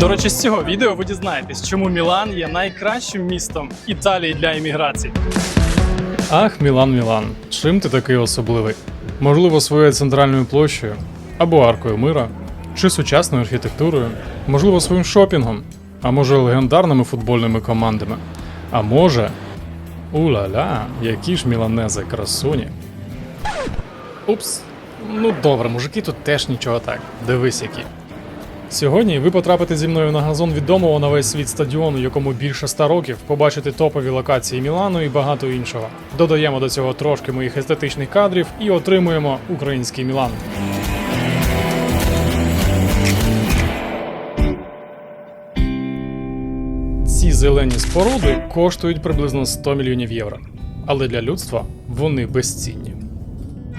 До речі, з цього відео ви дізнаєтесь, чому Мілан є найкращим містом Італії для імміграції. Ах, Мілан, Мілан, чим ти такий особливий? Можливо, своєю центральною площею, або аркою мира, чи сучасною архітектурою, можливо, своїм шопінгом, а може легендарними футбольними командами. А може. Ула-ля, які ж міланези красуні. Упс. Ну добре, мужики тут теж нічого так. Дивись які. Сьогодні ви потрапите зі мною на газон відомого на весь світ стадіону, якому більше 100 років, побачите топові локації Мілану і багато іншого. Додаємо до цього трошки моїх естетичних кадрів і отримуємо український Мілан. Ці зелені споруди коштують приблизно 100 мільйонів євро, але для людства вони безцінні.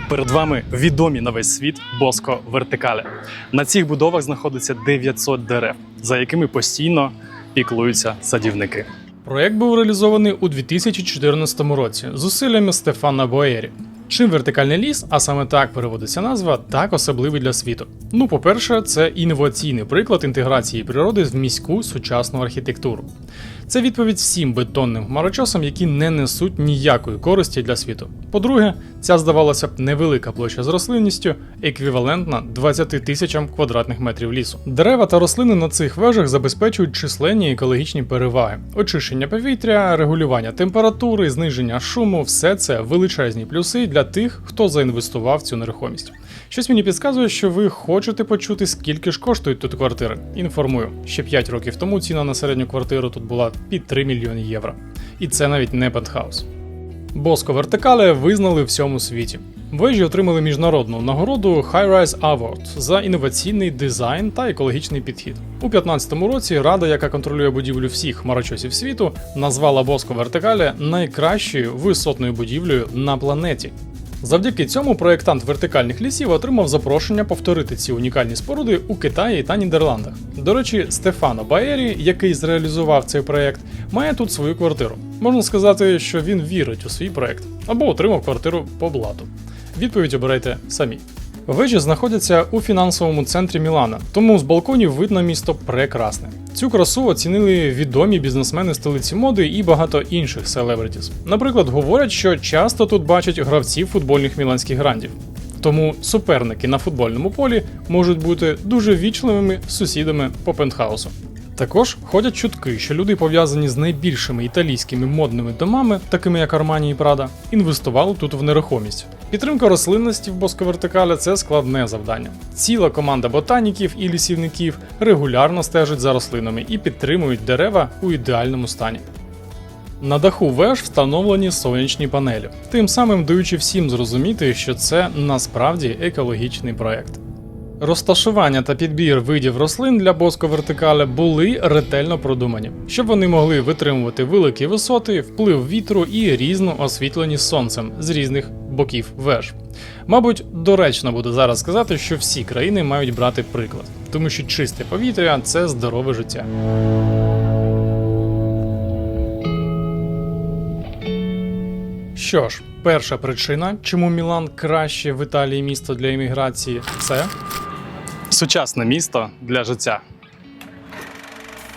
Перед вами відомі на весь світ Боско Вертикале. На цих будовах знаходиться 900 дерев, за якими постійно піклуються садівники. Проєкт був реалізований у 2014 році зусиллями Стефана Боері. Чим вертикальний ліс, а саме так переводиться назва, так особливий для світу. Ну, по-перше, це інноваційний приклад інтеграції природи в міську сучасну архітектуру. Це відповідь всім бетонним хмарочосам, які не несуть ніякої користі для світу. По-друге, ця здавалося б невелика площа з рослинністю, еквівалентна 20 тисячам квадратних метрів лісу. Дерева та рослини на цих вежах забезпечують численні екологічні переваги: очищення повітря, регулювання температури, зниження шуму все це величезні плюси для тих, хто заінвестував в цю нерухомість. Щось мені підказує, що ви хочете почути, скільки ж коштують тут квартири. Інформую, ще 5 років тому ціна на середню квартиру тут була під 3 мільйони євро. І це навіть не пентхаус. Боско Вертикале визнали в всьому світі. Вежі отримали міжнародну нагороду High-Rise Award за інноваційний дизайн та екологічний підхід. У 2015 році рада, яка контролює будівлю всіх хмарочосів світу, назвала Боско Вертикале найкращою висотною будівлею на планеті. Завдяки цьому проєктант вертикальних лісів отримав запрошення повторити ці унікальні споруди у Китаї та Нідерландах. До речі, Стефано Баєрі, який зреалізував цей проєкт, має тут свою квартиру. Можна сказати, що він вірить у свій проєкт або отримав квартиру по блату. Відповідь обирайте самі. Вежі знаходяться у фінансовому центрі Мілана, тому з балконів видно місто прекрасне. Цю красу оцінили відомі бізнесмени столиці моди і багато інших селебритіс. Наприклад, говорять, що часто тут бачать гравців футбольних міланських грандів. Тому суперники на футбольному полі можуть бути дуже вічливими сусідами по пентхаусу. Також ходять чутки, що люди, пов'язані з найбільшими італійськими модними домами, такими як Армані і Прада, інвестували тут в нерухомість. Підтримка рослинності в Босковертикаля це складне завдання. Ціла команда ботаніків і лісівників регулярно стежить за рослинами і підтримують дерева у ідеальному стані. На даху веж встановлені сонячні панелі, тим самим даючи всім зрозуміти, що це насправді екологічний проект. Розташування та підбір видів рослин для босковертикаля були ретельно продумані, щоб вони могли витримувати великі висоти, вплив вітру і різну освітленість сонцем з різних боків веж. Мабуть, доречно буде зараз сказати, що всі країни мають брати приклад, тому що чисте повітря це здорове життя. Що ж, перша причина, чому Мілан краще в Італії місто для імміграції, це сучасне місто для життя.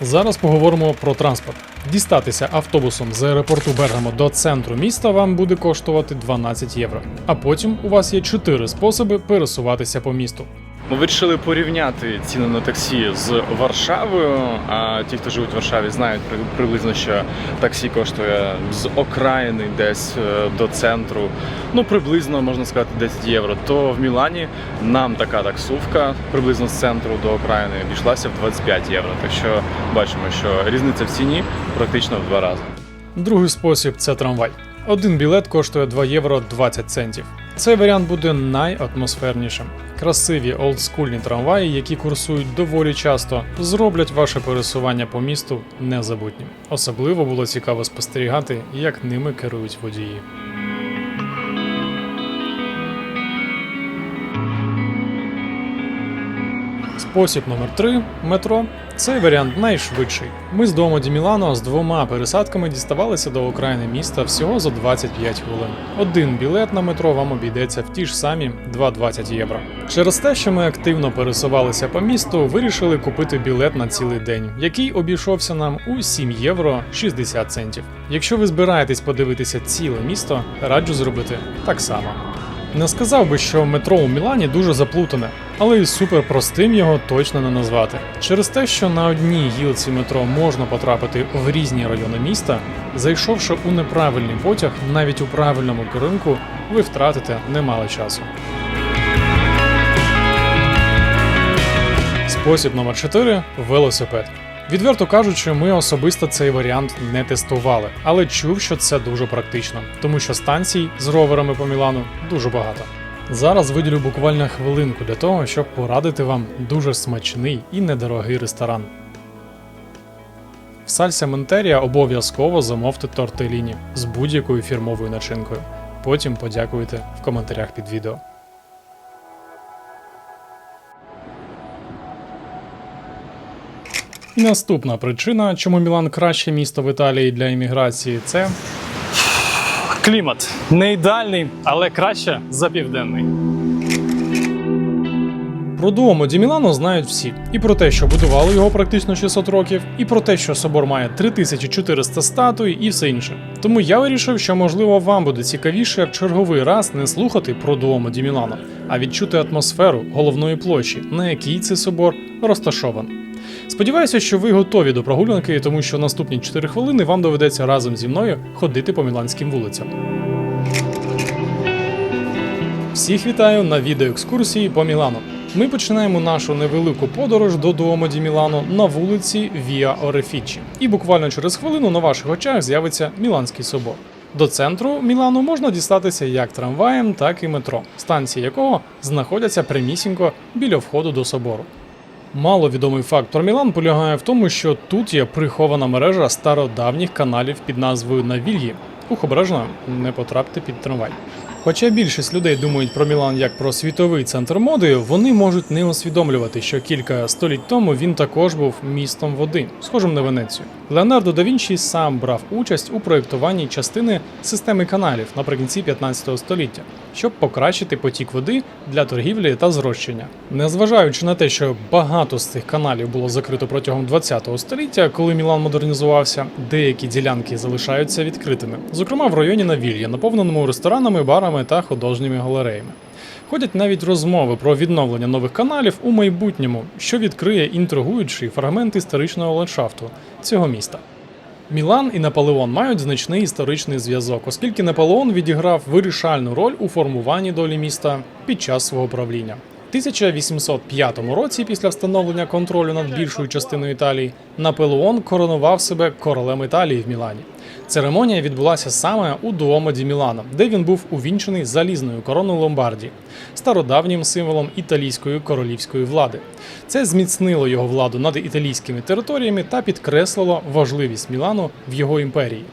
Зараз поговоримо про транспорт. Дістатися автобусом з аеропорту Бергамо до центру міста вам буде коштувати 12 євро. А потім у вас є 4 способи пересуватися по місту. Ми вирішили порівняти ціни на таксі з Варшавою. А ті, хто живуть в Варшаві, знають приблизно, що таксі коштує з окраїни десь е, до центру. Ну, приблизно можна сказати 10 євро. То в Мілані нам така таксувка приблизно з центру до окраїни обійшлася в 25 євро. Так що бачимо, що різниця в ціні практично в два рази. Другий спосіб це трамвай. Один білет коштує 2 євро 20 центів. Цей варіант буде найатмосфернішим. Красиві олдскульні трамваї, які курсують доволі часто, зроблять ваше пересування по місту незабутнім. Особливо було цікаво спостерігати, як ними керують водії. Спосіб номер 3 метро. Цей варіант найшвидший. Ми з дому Ді Мілано з двома пересадками діставалися до окраїни міста всього за 25 хвилин. Один білет на метро вам обійдеться в ті ж самі 2,20 євро. Через те, що ми активно пересувалися по місту, вирішили купити білет на цілий день, який обійшовся нам у 7 євро 60 центів. Якщо ви збираєтесь подивитися ціле місто, раджу зробити так само. Не сказав би, що метро у Мілані дуже заплутане, але і супер простим його точно не назвати. Через те, що на одній гілці метро можна потрапити в різні райони міста, зайшовши у неправильний потяг, навіть у правильному керунку, ви втратите немало часу. Спосіб номер 4 велосипед. Відверто кажучи, ми особисто цей варіант не тестували, але чув, що це дуже практично, тому що станцій з роверами по Мілану дуже багато. Зараз виділю буквально хвилинку для того, щоб порадити вам дуже смачний і недорогий ресторан. В Салься Ментерія обов'язково замовте тортеліні з будь-якою фірмовою начинкою. Потім подякуйте в коментарях під відео. Наступна причина, чому Мілан краще місто в Італії для імміграції, це клімат. Не ідеальний, але краще за південний. Про Дуомо Мілано знають всі. І про те, що будували його практично 600 років, і про те, що собор має 3400 статуй, і все інше. Тому я вирішив, що можливо вам буде цікавіше в черговий раз не слухати про Дуомо Мілано, а відчути атмосферу головної площі, на якій цей собор розташований. Сподіваюся, що ви готові до прогулянки, тому що наступні 4 хвилини вам доведеться разом зі мною ходити по міланським вулицям. Всіх вітаю на відеоекскурсії по Мілану. Ми починаємо нашу невелику подорож до Дуомо ді Мілано на вулиці Віа Орефічі. І буквально через хвилину на ваших очах з'явиться Міланський собор. До центру Мілану можна дістатися як трамваєм, так і метро, станції якого знаходяться прямісінько біля входу до собору. Маловідомий факт про Мілан полягає в тому, що тут є прихована мережа стародавніх каналів під назвою Навільї. Ух, обережно не потрапте під трамвай. Хоча більшість людей думають про Мілан як про світовий центр моди, вони можуть не усвідомлювати, що кілька століть тому він також був містом води, схожим на Венецію. Леонардо да Вінчі сам брав участь у проєктуванні частини системи каналів наприкінці 15 століття, щоб покращити потік води для торгівлі та зрощення. Незважаючи на те, що багато з цих каналів було закрито протягом 20 століття, коли Мілан модернізувався, деякі ділянки залишаються відкритими, зокрема в районі Навілья, наповненому ресторанами, барами та художніми галереями. Ходять навіть розмови про відновлення нових каналів у майбутньому, що відкриє інтригуючий фрагмент історичного ландшафту цього міста. Мілан і Наполеон мають значний історичний зв'язок, оскільки Наполеон відіграв вирішальну роль у формуванні долі міста під час свого правління. У 1805 році, після встановлення контролю над більшою частиною Італії, Наполеон коронував себе королем Італії в Мілані. Церемонія відбулася саме у Дуомо ді Мілано, де він був увінчений залізною короною Ломбардії, стародавнім символом італійської королівської влади. Це зміцнило його владу над італійськими територіями та підкреслило важливість Мілану в його імперії.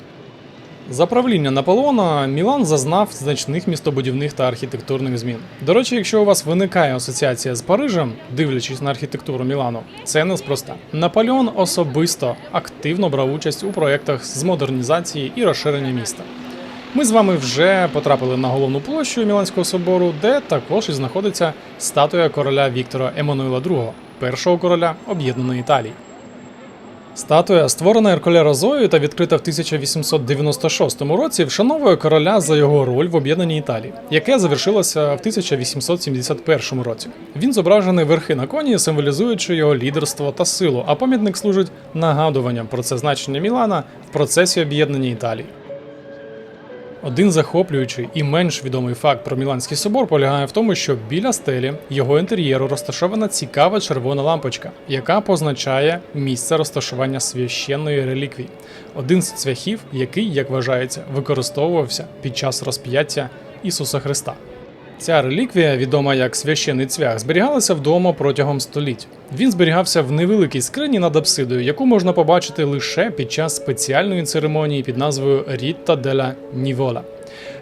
За правління Наполеона Мілан зазнав значних містобудівних та архітектурних змін. До речі, якщо у вас виникає асоціація з Парижем, дивлячись на архітектуру Мілану, це неспроста. Наполеон особисто активно брав участь у проєктах з модернізації і розширення міста. Ми з вами вже потрапили на головну площу Міланського собору, де також і знаходиться статуя короля Віктора Еммануїла II, першого короля об'єднаної Італії. Статуя, створена Ерколе Зою та відкрита в 1896 році, вшановує короля за його роль в об'єднаній Італії, яке завершилося в 1871 році. Він зображений верхи на коні, символізуючи його лідерство та силу, а пам'ятник служить нагадуванням про це значення Мілана в процесі об'єднання Італії. Один захоплюючий і менш відомий факт про Міланський собор полягає в тому, що біля стелі його інтер'єру розташована цікава червона лампочка, яка позначає місце розташування священної реліквії. Один з цвяхів, який, як вважається, використовувався під час розп'яття Ісуса Христа. Ця реліквія, відома як священий цвях, зберігалася вдома протягом століть. Він зберігався в невеликій скрині над апсидою, яку можна побачити лише під час спеціальної церемонії під назвою Рітта деля Нівола,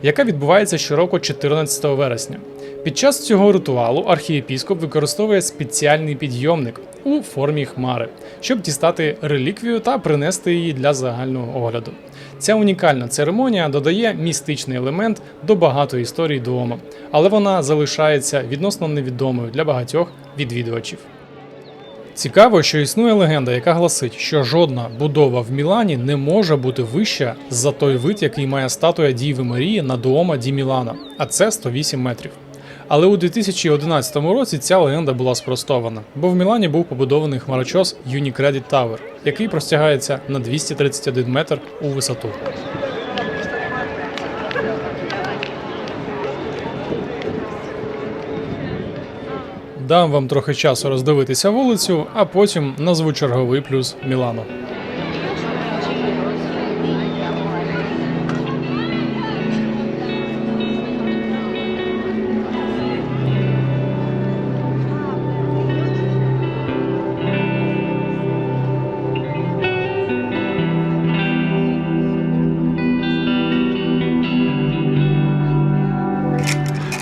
яка відбувається щороку 14 вересня. Під час цього ритуалу архієпіскоп використовує спеціальний підйомник у формі хмари, щоб дістати реліквію та принести її для загального огляду. Ця унікальна церемонія додає містичний елемент до багатої історій Дуомо, але вона залишається відносно невідомою для багатьох відвідувачів. Цікаво, що існує легенда, яка гласить, що жодна будова в Мілані не може бути вища за той вид, який має статуя Діви Марії на Дуомо ді Мілана, а це 108 метрів. Але у 2011 році ця легенда була спростована, бо в Мілані був побудований хмарочос Unicredit Tower, який простягається на 231 метр у висоту. Дам вам трохи часу роздивитися вулицю, а потім назву черговий плюс Мілану.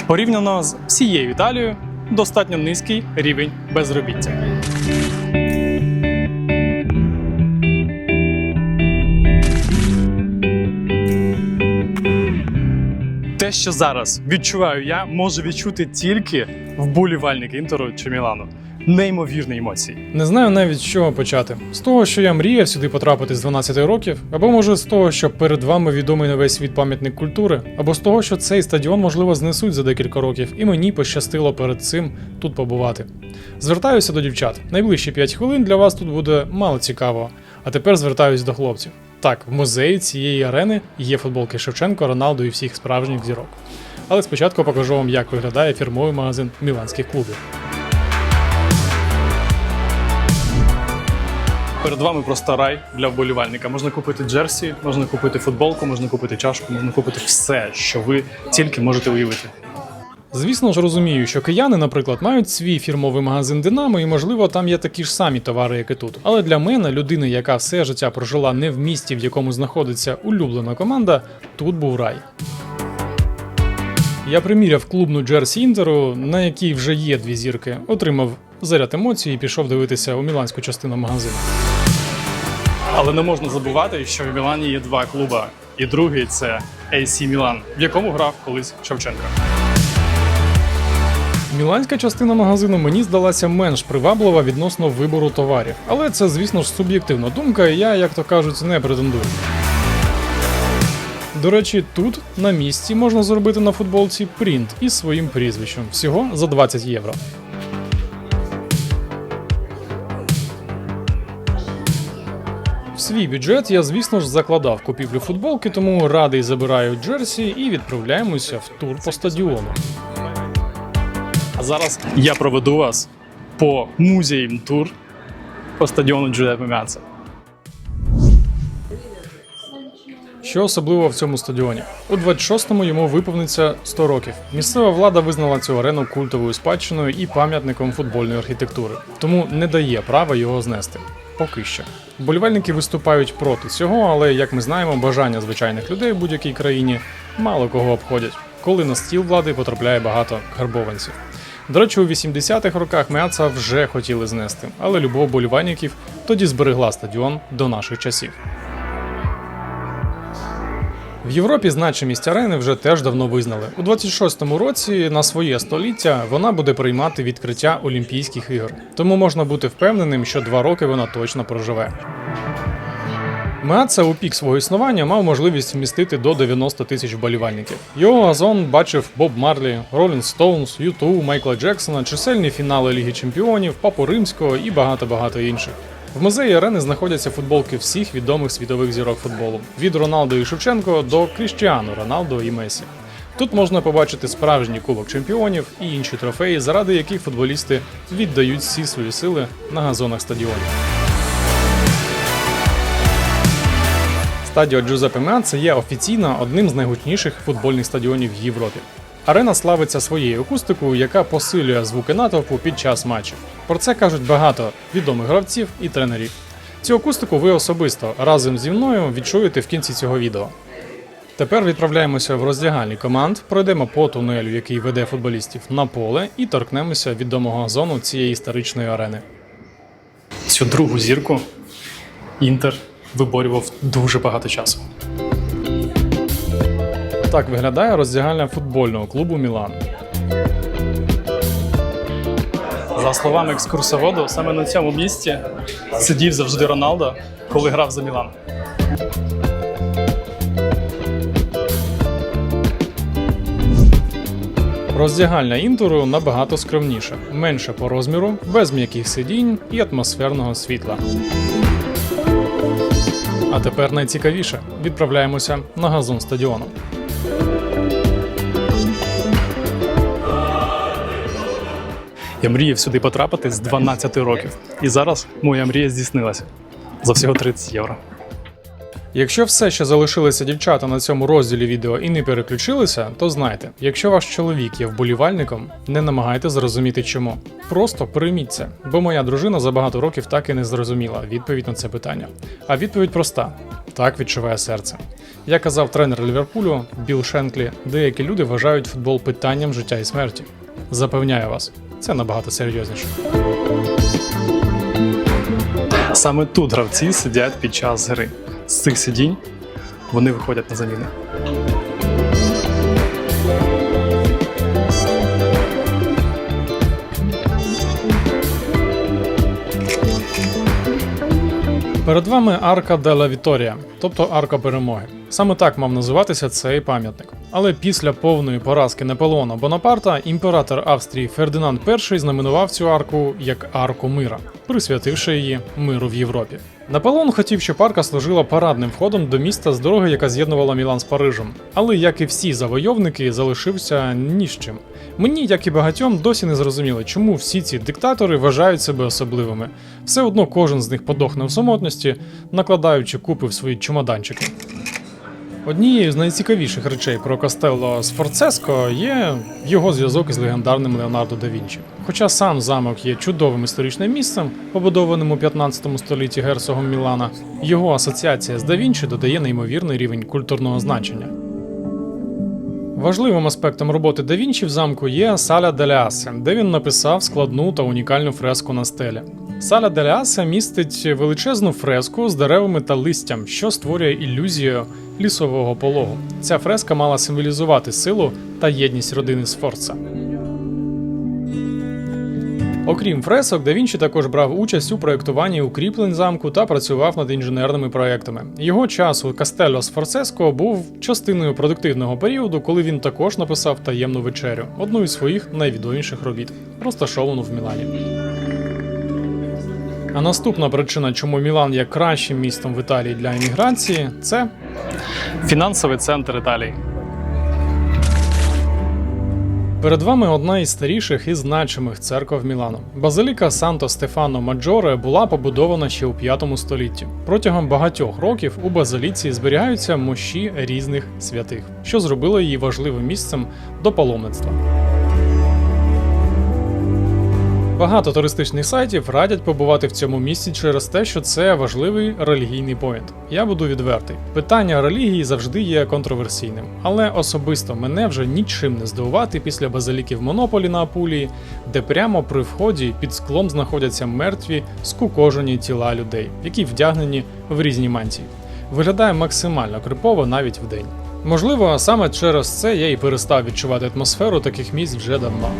Порівняно з всією Італією, достатньо низький рівень безробіття. Те, що зараз відчуваю я, можу відчути тільки вболівальник Інтеру чи Мілану. Неймовірні емоції. Не знаю навіть з чого почати. З того, що я мріяв сюди потрапити з 12 років, або може з того, що перед вами відомий на весь світ пам'ятник культури, або з того, що цей стадіон можливо знесуть за декілька років, і мені пощастило перед цим тут побувати. Звертаюся до дівчат. Найближчі 5 хвилин для вас тут буде мало цікавого. А тепер звертаюсь до хлопців. Так, в музеї цієї арени є футболки Шевченко, Роналду і всіх справжніх зірок. Але спочатку покажу вам, як виглядає фірмовий магазин міланських клубів. Перед вами просто рай для вболівальника. Можна купити джерсі, можна купити футболку, можна купити чашку, можна купити все, що ви тільки можете уявити. Звісно ж розумію, що кияни, наприклад, мають свій фірмовий магазин Динамо, і можливо там є такі ж самі товари, як і тут. Але для мене, людини, яка все життя прожила не в місті, в якому знаходиться улюблена команда, тут був рай. Я приміряв клубну Джерсі Інтеру, на якій вже є дві зірки, отримав заряд емоцій і пішов дивитися у міланську частину магазину. Але не можна забувати, що в Мілані є два клуба, і другий це AC Мілан, в якому грав колись Шевченко. Міланська частина магазину мені здалася менш приваблива відносно вибору товарів. Але це, звісно ж, суб'єктивна думка, і я, як то кажуть, не претендую. До речі, тут на місці можна зробити на футболці принт із своїм прізвищем всього за 20 євро. Свій бюджет я, звісно ж, закладав купівлю футболки, тому радий забираю джерсі і відправляємося в тур по стадіону. А зараз я проведу вас по музеям тур по стадіону Джузеппе Меаца. Що особливо в цьому стадіоні? У 26-му йому виповниться 100 років. Місцева влада визнала цю арену культовою спадщиною і пам'ятником футбольної архітектури, тому не дає права його знести. Поки що. Болівальники виступають проти цього, але як ми знаємо, бажання звичайних людей в будь-якій країні мало кого обходять, коли на стіл влади потрапляє багато карбованців. До речі, у 80-х роках Меаца вже хотіли знести, але любов болівальників тоді зберегла стадіон до наших часів. В Європі значимість арени вже теж давно визнали. У 26-му році на своє століття вона буде приймати відкриття Олімпійських ігор. Тому можна бути впевненим, що два роки вона точно проживе. Меаца у пік свого існування мав можливість вмістити до 90 тисяч вболівальників. Його газон бачив Боб Марлі, Ролінг Стоунс, Юту, Майкла Джексона, чисельні фінали Ліги Чемпіонів, Папу Римського і багато-багато інших. В музеї арени знаходяться футболки всіх відомих світових зірок футболу від Роналдо і Шевченко до Кріштіану Роналдо і Месі. Тут можна побачити справжній кубок чемпіонів і інші трофеї, заради яких футболісти віддають всі свої сили на газонах стадіонів. Стадіо Джузеппе Меаца є офіційно одним з найгучніших футбольних стадіонів в Європі. Арена славиться своєю акустикою, яка посилює звуки натовпу під час матчів. Про це кажуть багато відомих гравців і тренерів. Цю акустику ви особисто разом зі мною відчуєте в кінці цього відео. Тепер відправляємося в роздягальні команд, пройдемо по тунелю, який веде футболістів на поле, і торкнемося відомого газону цієї історичної арени. Цю другу зірку Інтер виборював дуже багато часу. Так виглядає роздягальня футбольного клубу Мілан. За словами екскурсоводу, саме на цьому місці сидів завжди Роналдо, коли грав за Мілан. Роздягальня інтеру набагато скромніша, менше по розміру, без м'яких сидінь і атмосферного світла. А тепер найцікавіше відправляємося на газон стадіону. Я мріяв сюди потрапити з 12 років. І зараз моя мрія здійснилася за всього 30 євро. Якщо все ще залишилися дівчата на цьому розділі відео і не переключилися, то знайте, якщо ваш чоловік є вболівальником, не намагайте зрозуміти чому. Просто прийміть це, бо моя дружина за багато років так і не зрозуміла відповідь на це питання. А відповідь проста: так відчуває серце. Як казав тренер Ліверпулю Біл Шенклі, деякі люди вважають футбол питанням життя і смерті. Запевняю вас, це набагато серйозніше. Саме тут гравці сидять під час гри. З цих сидінь вони виходять на заміни. Перед вами арка Дела Віторія, тобто арка перемоги. Саме так мав називатися цей пам'ятник. Але після повної поразки Наполеона Бонапарта імператор Австрії Фердинанд І знаменував цю арку як арку мира, присвятивши її миру в Європі. Наполеон хотів, щоб арка служила парадним входом до міста з дороги, яка з'єднувала Мілан з Парижем. Але як і всі завойовники, залишився ні з чим. Мені, як і багатьом, досі не зрозуміло, чому всі ці диктатори вважають себе особливими. Все одно кожен з них подохне в самотності, накладаючи купи в свої чемоданчики. Однією з найцікавіших речей про Костелло Сфорцеско є його зв'язок із легендарним Леонардо да Вінчі. Хоча сам замок є чудовим історичним місцем, побудованим у 15 столітті герцогом Мілана, його асоціація з да Вінчі додає неймовірний рівень культурного значення. Важливим аспектом роботи да Вінчі в замку є Саля Деляасе, де він написав складну та унікальну фреску на стелі. Саля деля містить величезну фреску з деревами та листям, що створює ілюзію лісового пологу. Ця фреска мала символізувати силу та єдність родини Сфорца. Окрім фресок, да Вінчі також брав участь у проєктуванні укріплень замку та працював над інженерними проєктами. Його час у Кастелло Сфорцеско був частиною продуктивного періоду, коли він також написав таємну вечерю, одну із своїх найвідоміших робіт, розташовану в Мілані. А наступна причина, чому Мілан є кращим містом в Італії для еміграції, це фінансовий центр Італії. Перед вами одна із старіших і значимих церков Мілану. Базиліка Санто Стефано Маджоре була побудована ще у 5 столітті. Протягом багатьох років у базиліці зберігаються мощі різних святих, що зробило її важливим місцем до паломництва. Багато туристичних сайтів радять побувати в цьому місці через те, що це важливий релігійний поінт. Я буду відвертий. Питання релігії завжди є контроверсійним, але особисто мене вже нічим не здивувати після базиліки в Монополі на Апулії, де прямо при вході під склом знаходяться мертві скукожені тіла людей, які вдягнені в різні мантії. Виглядає максимально крипово навіть вдень. Можливо, саме через це я і перестав відчувати атмосферу таких місць вже давно.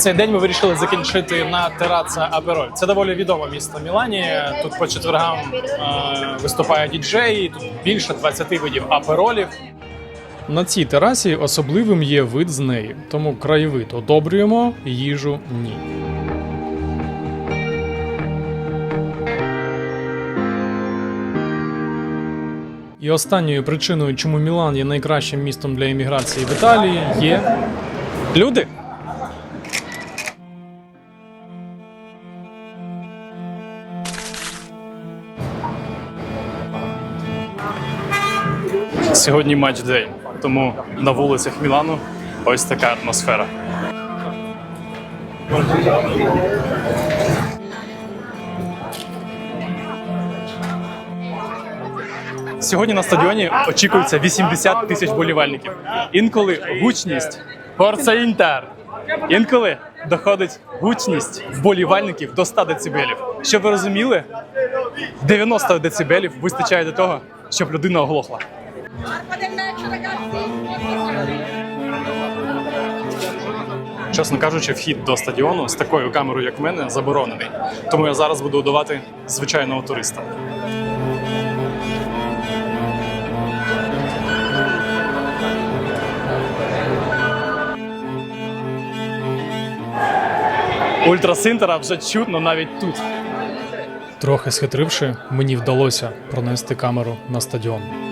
Цей день ми вирішили закінчити на тераца Апероль. Це доволі відоме місто Мілані. Тут по четвергам е, виступає діджей, тут більше 20 видів аперолів. На цій терасі особливим є вид з неї, тому краєвид одобрюємо, їжу ні. І останньою причиною, чому Мілан є найкращим містом для імміграції в Італії, є люди. Сьогодні матч день, тому на вулицях Мілану ось така атмосфера. Сьогодні на стадіоні очікується 80 тисяч болівальників. Інколи гучність Форца Інтер. Інколи доходить гучність вболівальників до 100 децибелів. Щоб ви розуміли, 90 децибелів вистачає для того, щоб людина оглохла. Чесно кажучи, вхід до стадіону з такою камерою, як в мене, заборонений. Тому я зараз буду удавати звичайного туриста. Ультрасинтера вже чутно навіть тут. Трохи схитривши, мені вдалося пронести камеру на стадіон.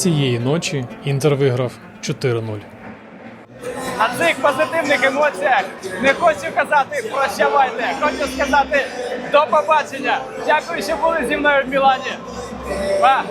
Цієї ночі Інтер виграв 4-0. На цих позитивних емоціях не хочу казати прощавайте. Хочу сказати до побачення. Дякую, що були зі мною в Мілані. Па!